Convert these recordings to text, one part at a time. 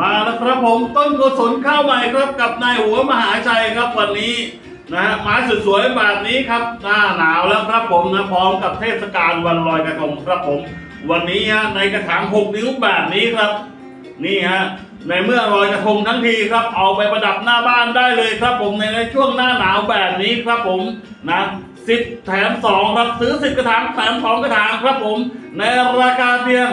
มาแล้วครับผมต้นกุศลข้าวใหม่ครับกับนายหัวมหาชัยครับวันนี้นะฮะไม้สวยๆแบบนี้ครับหน้าหนาวแล้วครับผมนะพร้อมกับเทศกาลวันลอยกระทงครับผม วันนี้ฮะในกระถางหกนิ้วแบบนี้ครับ นี่ฮะในเมื่อลอยกระทงทั้งทีครับเอาไปประดับหน้าบ้านได้เลยครับผมในในช่วงหน้าหนาวแบบนี้ครับผมนะ สิบแถมสองครับซื้อสิบกระถางแถมสองกระถางครับผม ในราคาเพียง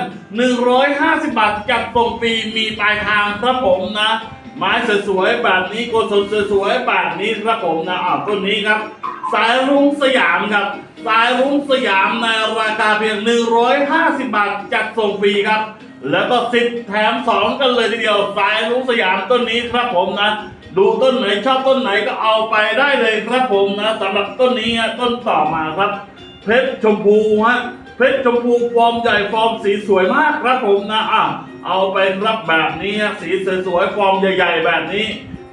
150 บาทจัดส่งฟรีมีปลายทางครับผมนะไม้สวยๆแบบนี้โกศลสวยๆแบบนี้ครับผมนะอ่าต้นนี้ครับ สายรุ้งสยามครับ สายรุ้งสยามในราคาเพียง 150 บาทจัดส่งฟรีครับ แล้วก็สิบแถมสองกันเลยทีเดียวสายรุ้งสยามต้นนี้ครับผมนะ ดูต้นไหนชอบต้นไหนก็เอาไปได้เลยครับผมนะสำหรับต้นนี้ต้นต่อมาครับ เพชรชมพูฮะเพชรชมพูฟอร์มใหญ่ฟอร์มสีสวยมากครับผมนะอะเอาไปครับแบบนี้ฮะสีสวยๆฟอร์มใหญ่ ๆ แบบนี้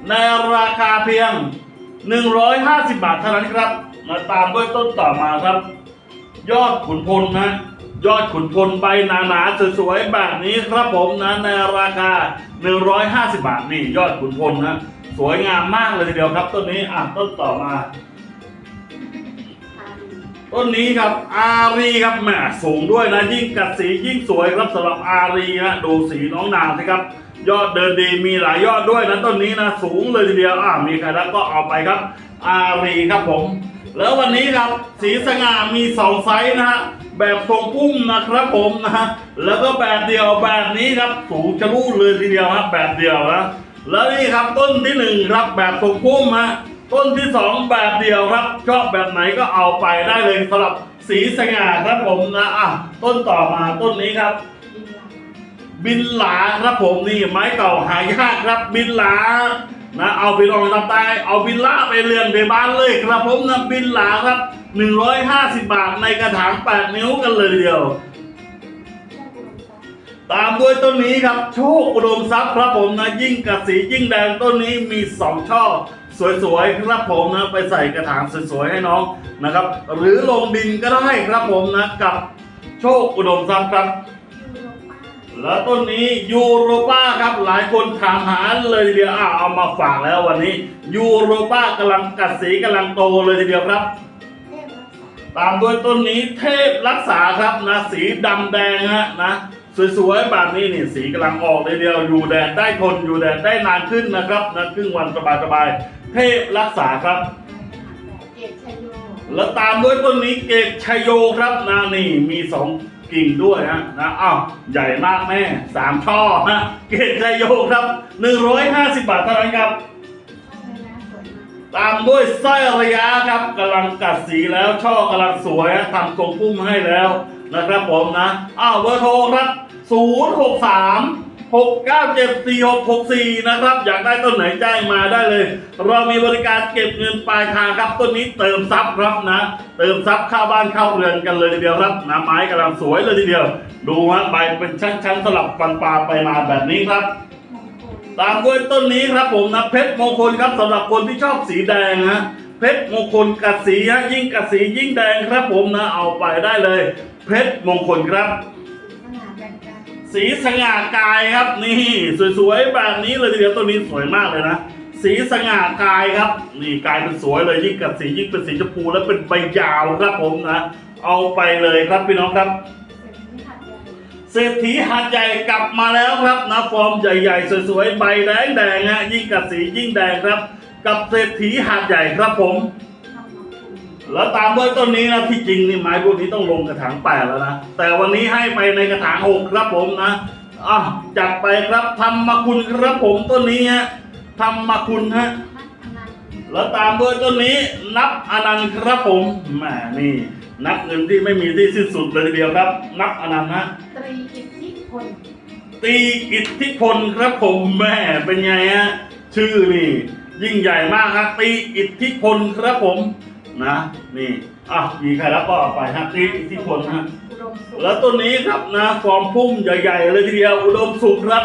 ในราคาเพียง 150 บาทเท่านั้นครับมาตามด้วยต้นต่อมาครับ ยอดขุนพลนะ ยอดขุนพลใบหนาๆสวยๆแบบนี้ครับผมนะในราคา 150 บาทนี่ยอดขุนพลนะสวยงามมากเลยทีเดียวครับ ต้นนี้อะต้นต่อมา ต้นนี้ครับอารีครับแหมสูงด้วยนะยิ่งกัดสียิ่งสวยครับสำหรับอารีนะดูสีน้องนางสิครับ ยอดเดินดีมีหลายยอดด้วยนะต้นนี้นะสูงเลยทีเดียวอ่ามีใครรับก็เอาไปครับ อารีครับผม แล้ววันนี้ครับสีสง่ามีสองไซส์นะฮะแบบทรงพุ่มนะครับผมนะฮะแล้วก็แบบเดียวแบบนี้ครับสูงจะรูดเลยทีเดียวครับแบบเดียวนะแล้วนี่ครับต้นที่หนึ่งครับแบบทรงพุ่มฮะต้นที่สองแบบเดียวครับชอบแบบไหนก็เอาไปได้เลยสำหรับสีสง่าครับผมนะอะต้นต่อมาต้นนี้ครับบินหลาครับผมนี่ไม้เก่าหายากครับบินหลา นะเอาไปลองทำใต้เอาบินลาไปเรียนในบ้านเลยครับผมนะบินหลาครับ 150 บาทในกระถาง 8 นิ้วกันเลยเดียว ตามด้วยต้นนี้ครับ โชคอุดมทรัพย์ครับผมนะยิ่งกับสียิ่งแดงต้นนี้มีสองช่อ สวยๆครับผมนะไปใส่กระถางสวยๆให้น้องนะครับ หรือลงดินก็ได้ครับผมนะกับโชคอุดมทรัพย์ครับ แล้วต้นนี้ยูโรป้าครับหลายคนถามหาเลยทีเดียวอะเอามาฝากแล้ววันนี้ยูโรป้ากำลังกัดสีกำลังโตเลยทีเดียวครับตามด้วยต้นนี้เทพรักษาครับนะสีดำแดงฮะนะสวยๆแบบนี้นี่สีกำลังออกเลยเดียวอยู่แดดได้ทนอยู่แดดได้นานขึ้นนะครับนะครึ่งวันสบายๆเทพรักษาครับแล้วตามด้วยต้นนี้เกตชัยโยครับนะนี่มีสอง กิ่งด้วยฮะนะอ้าวใหญ่มากแม่สามช่อฮะเกตชัยโยครับ 150 บาทเท่านั้นครับ ตามด้วยสร้อยระยะครับกำลังกัดสีแล้วช่อกำลังสวยทำทรงพุ่มให้แล้วนะครับผมนะอ้าวเบอร์โทรครับ 063 6974664 นะครับ อยากได้ต้นไหนแจ้งมาได้เลย เรามีบริการเก็บเงินปลายทางครับ ต้นนี้เติมซับครับนะ เติมซับเข้าบ้านเข้าเรือนกันเลยทีเดียวครับนะไม้กำลังสวยเลยทีเดียว ดูฮะใบเป็นชั้นๆสลับฟันปลาไปมาแบบนี้ครับตามด้วยต้นนี้ครับผมนะเพชรมงคลครับสำหรับคนที่ชอบสีแดงฮะเพชรมงคลกัดสีฮะยิ่งกัดสียิ่งแดงครับผมนะเอาไปได้เลย เพชรมงคลครับ สีสง่ากายครับนี่ สวยๆแบบนี้เลยทีเดียวต้นนี้สวยมากเลยนะสีสง่ากายครับ นี่กายเป็นสวยเลยยิ่งกัดสียิ่งเป็นสีชมพูแล้วเป็นใบยาวครับผมนะเอาไปเลยครับพี่น้องครับเศรษฐีหาดใหญ่กลับมาแล้วครับนะฟอร์มใหญ่ ๆ สวยๆใบแดงๆฮะยิ่งกัดสียิ่งแดงครับ กับเศรษฐีหาดใหญ่ครับผม แล้วตามด้วยต้นนี้นะที่จริงนี่ไม้พวกนี้ต้องลงกระถางแปดแล้วนะแต่วันนี้ให้ไปในกระถางหกครับผมนะอะจัดไปครับทำมาคุณครับผมต้นนี้ฮะทำมาคุณฮะแล้วตามด้วยต้นนี้นับอนันต์ครับผมแหมนี่นับเงินที่ไม่มีที่สิ้นสุดเลยทีเดียวครับ นับอนันต์ฮะตรีอิทธิพลตีอิทธิพลครับผมแม่เป็นไงฮะชื่อนี่ ยิ่งใหญ่มากครับตีอิทธิพลครับผม นะนี่อะมีใครรับก็เอาไปฮะตีอิทธิพลฮะอุดมสุขแล้วต้นนี้ครับนะฟอร์มพุ่มใหญ่ๆเลยทีเดียวอุดมสุขครับ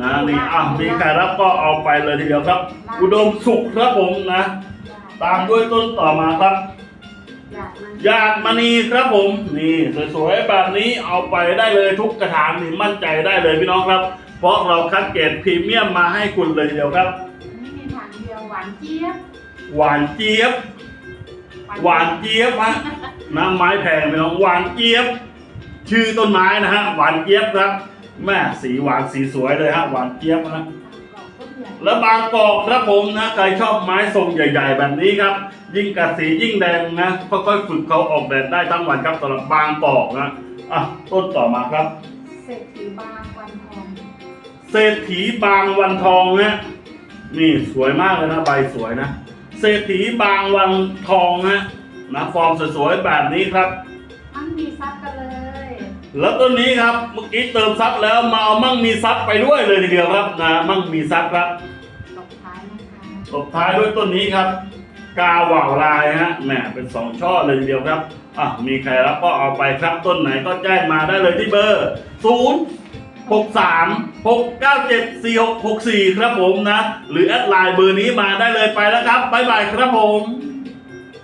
นะนี่อะมีใครรับก็เอาไปเลยทีเดียวครับ อุดมสุขครับผมนะ ตามด้วยต้นต่อมาครับอยากมันหยาดมณีครับผม นี่สวยๆแบบนี้เอาไปได้เลยทุกกระถางนี่มั่นใจได้เลยพี่น้องครับ เพราะเราคัดเกรดพรีเมียมมาให้คุณเลยทีเดียวครับอันนี้มีทางเดียวหวานเจี๊ยบ หวานเจี๊ยบ หวานเจี๊ยบฮะน้ำไม้แพงไปน้องหวานเจี๊ยบ ชื่อต้นไม้นะฮะ หวานเจี๊ยบครับแม่สีหวานสีสวยเลยฮะหวานเจี๊ยบนะแล้วบางกอกครับผมนะใครชอบไม้ทรงใหญ่ ๆ แบบนี้ครับ ยิ่งกัดสียิ่งแดงนะค่อยๆฝึกเขาออกแบบได้ทั้งวันครับสำหรับบางกอกนะอะต้นต่อมาครับเศรษฐีบางวันทองเศรษฐีบางวันทองฮะนี่สวยมากเลยนะใบสวยนะ เศรษฐีบางวันทองฮะนะฟอร์มสวยๆแบบนี้ครับ มันมีซับกันเลย แล้วต้นนี้ครับเมื่อกี้เติมซับแล้วมาเอามั่งมีซับไปด้วยเลยทีเดียวครับนะมั่งมีซับครับตกท้ายนะคะตบท้ายด้วยต้นนี้ครับ กาหว่าวลายฮะแหมเป็นสองช่อเลยทีเดียวครับอะมีใครรับก็เอาไปครับต้นไหนก็แจ้งมาได้เลยที่เบอร์ศู นย์หกสามหกเก้าเจ็ดสี่หกหกสี่ครับผมนะ หรือแอดไลน์เบอร์นี้มาได้เลยไปแล้วครับ บ๊ายบายครับผม